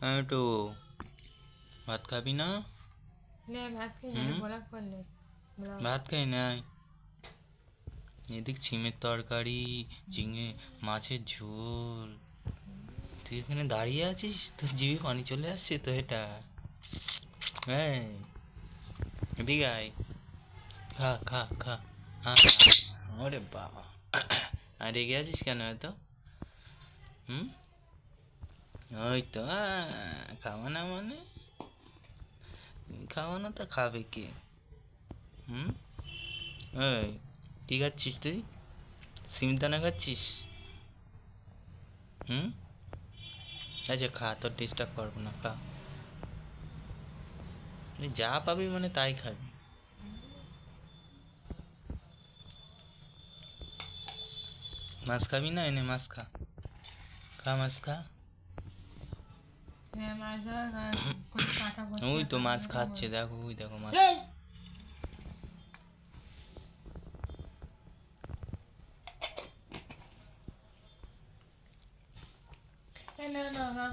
হ্যাঁ একটু ভাত খাবি না? নে ভাত করলে খাই নাই। এদিক ছিমের তরকারি ঝিঙে মাছের ঝোল। তুই এখানে দাঁড়িয়ে আছিস? তোর জিভে পানি চলে আসছে তো এটা। হ্যাঁ এদিকে আয়। খা খা খা। হ্যাঁ ওরে বাবা। আর রেগে আছিস কেন এত? হুম? ওই তো খাওয়া না মানে? না তো খাবে কে? হুম? ওই কি খাচ্ছিস তুই? সিম দানা খাচ্ছিস? হুম? আচ্ছা খা, তোর ডিস্টার্ব করব না, খা। যা পাবি মানে তাই খাবি। মাছ খাবি না এনে মাছ খা। খা, মাছ খা। ওই তো মাছ খাচ্ছে দেখো ওই দেখো মাছ। না, না, না,